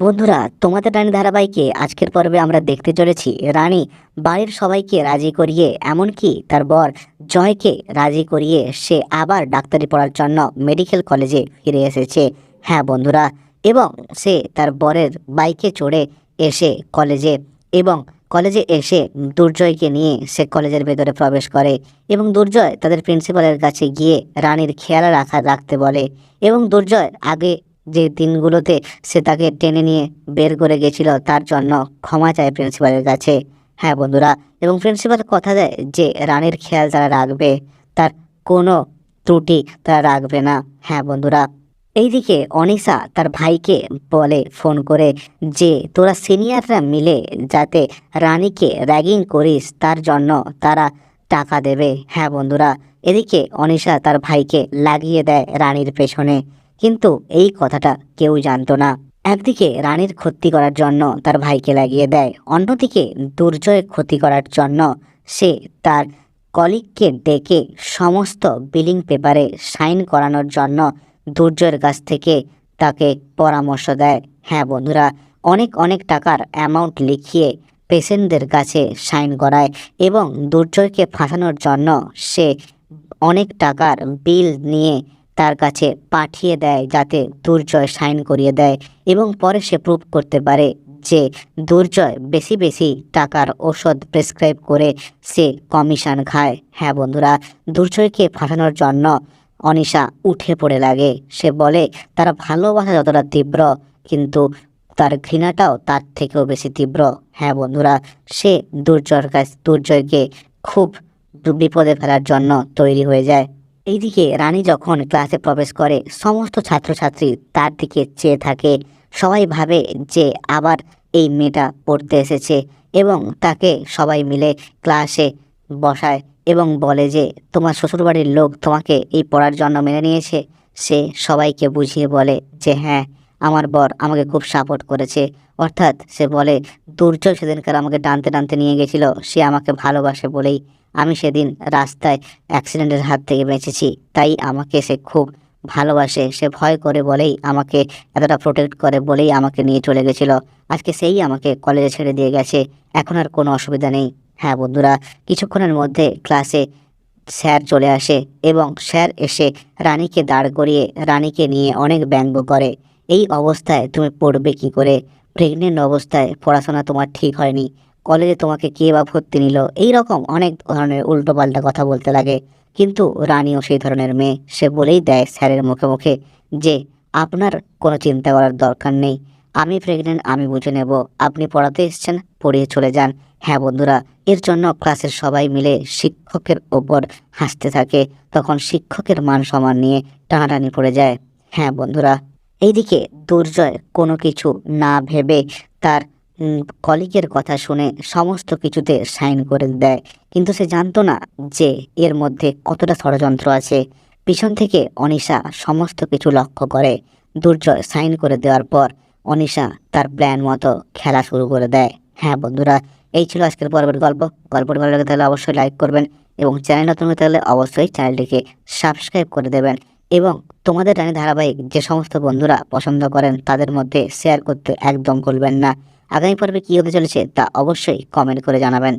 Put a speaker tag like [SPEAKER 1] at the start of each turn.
[SPEAKER 1] বন্ধুরা, তোমাদের রানী ধারাবাহিকে আজকের পর্বে আমরা দেখতে চলেছি। রানী বাড়ির সবাইকে রাজি করিয়ে, এমনকি তার বর জয়কে রাজি করিয়ে সে আবার ডাক্তারি পড়ার জন্য মেডিকেল কলেজে ফিরে এসেছে। হ্যাঁ বন্ধুরা, এবং সে তার বরের বাইকে চড়ে এসে কলেজে, এবং কলেজে এসে দুর্জয়কে নিয়ে সে কলেজের ভেতরে প্রবেশ করে, এবং দুর্জয় তাদের প্রিন্সিপালের কাছে গিয়ে রানীর খেয়াল রাখা, রাখতে বলে, এবং দুর্জয় আগে যে দিনগুলোতে সে তাকে টেনে নিয়ে বের করে গেছিল, তার জন্য ক্ষমা চায় প্রিন্সিপালের কাছে। হ্যাঁ বন্ধুরা, এবং প্রিন্সিপাল কথা দেয় যে রানীর খেয়াল তারা রাখবে, তার কোনো ত্রুটি তারা রাখবে না। হ্যাঁ বন্ধুরা, এইদিকে অনিশা তার ভাইকে বলে ফোন করে যে তোরা সিনিয়ররা মিলে যাতে রানীকে র্যাগিং করিস, তার জন্য তারা টাকা দেবে। হ্যাঁ বন্ধুরা, এদিকে অনিশা তার ভাইকে লাগিয়ে দেয় রানীর পেছনে। কিন্তু এই কথাটা কেউ জানতো না। একদিকে রানীর ক্ষতি করার জন্য তার ভাইকে লাগিয়ে দেয়, অন্যদিকে দুর্জয় ক্ষতি করার জন্য সে তার কলিগকে ডেকে সমস্ত বিলিং পেপারে সাইন করানোর জন্য দুর্জয়ের কাছ থেকে তাকে পরামর্শ দেয়। হ্যাঁ বন্ধুরা, অনেক অনেক টাকার অ্যামাউন্ট লিখিয়ে পেশেন্টদের কাছে সাইন করায় এবং দুর্জয়কে ফাঁসানোর জন্য সে অনেক টাকার বিল নিয়ে তার কাছে পাঠিয়ে দেয় যাতে দুর্জয় সাইন করিয়ে দেয় এবং পরে সে প্রুভ করতে পারে যে দুর্জয় বেশি বেশি টাকার ওষুধ প্রেসক্রাইব করে সে কমিশন খায়। হ্যাঁ বন্ধুরা, দুর্জয়কে ফাঁসানোর জন্য অনিশা উঠে পড়ে লাগে। সে বলে, তারা ভালোবাসা যতটা তীব্র, কিন্তু তার ঘৃণাটাও তার থেকেও বেশি তীব্র। হ্যাঁ বন্ধুরা, সে দুর্জয়ের কাছ, দুর্জয়কে খুব বিপদে ফেলার জন্য তৈরি হয়ে যায়। এইদিকে রানী যখন ক্লাসে প্রবেশ করে, সমস্ত ছাত্রছাত্রী তার দিকে চেয়ে থাকে। সবাই ভাবে যে আবার এই মেয়েটা পড়তে এসেছে এবং তাকে সবাই মিলে ক্লাসে বসায় এবং বলে যে, তোমার শ্বশুরবাড়ির লোক তোমাকে এই পড়ার জন্য মেনে নিয়েছে? সে সবাইকে বুঝিয়ে বলে যে হ্যাঁ আমার বর আমাকে খুব সাপোর্ট করেছে। অর্থাৎ সে বলে, দুর্যোগ সেদিনকার আমাকে টানতে টানতে নিয়ে গেছিল, সে আমাকে ভালোবাসে বলেই আমি সেদিন রাস্তায় অ্যাক্সিডেন্টের হাত থেকে বেঁচেছি, তাই আমাকে সে খুব ভালোবাসে। সে ভয় করে বলেই আমাকে, এতটা প্রোটেক্ট করে বলেই আমাকে নিয়ে চলে গেছিল। আজকে সেই আমাকে কলেজে ছেড়ে দিয়ে গেছে। এখন আর কোনো অসুবিধা নেই। হ্যাঁ বন্ধুরা, কিছুক্ষণের মধ্যে ক্লাসে স্যার চলে আসে এবং স্যার এসে রানীকে দাঁড় করিয়ে রানীকে নিয়ে অনেক ব্যঙ্গ করে। এই অবস্থায় তুমি পড়বে কি করে? প্রেগনেন্ট অবস্থায় পড়াশোনা তোমার ঠিক হয়নি। কলেজে তোমাকে কে বা ভর্তি নিল? এই রকম অনেক ধরনের উল্টোপাল্টা কথা বলতে লাগে। কিন্তু রানীও সেই ধরনের মেয়ে। সে বলেই দেয় স্যারের মুখে মুখে যে, আপনার কোনো চিন্তা করার দরকার নেই। আমি প্রেগনেন্ট আমি বুঝে নেব। আপনি পড়াতে এসছেন, পড়িয়ে চলে যান। হ্যাঁ বন্ধুরা, এর জন্য ক্লাসের সবাই মিলে শিক্ষকের ওপর হাসতে থাকে। তখন শিক্ষকের মান সম্মান নিয়ে টানাটানি পড়ে যায়। হ্যাঁ বন্ধুরা, এইদিকে দুর্জয় কোনো কিছু না ভেবে তার কলিগের কথা শুনে সমস্ত কিছুতে সাইন করে দেয়। কিন্তু সে জানতো না যে এর মধ্যে কতটা ষড়যন্ত্র আছে। পিছন থেকে অনিশা সমস্ত কিছু লক্ষ্য করে। দুর্জয় সাইন করে দেওয়ার পর অনিশা তার প্ল্যান মতো খেলা শুরু করে দেয়। হ্যাঁ বন্ধুরা, এই ছিল আজকের পর্বের গল্প। গল্পটি ভালো লাগে তাহলে অবশ্যই লাইক করবেন এবং চ্যানেল নতুন হয়ে থাকলে অবশ্যই চ্যানেলটিকে সাবস্ক্রাইব করে দেবেন এবং তোমাদের রানী ধারাবাহিক যে সমস্ত বন্ধুরা পছন্দ করেন তাদের মধ্যে শেয়ার করতে একদম ভুলবেন না। আগামী পর্বে কী হতে চলেছে তা অবশ্যই কমেন্ট করে জানাবেন।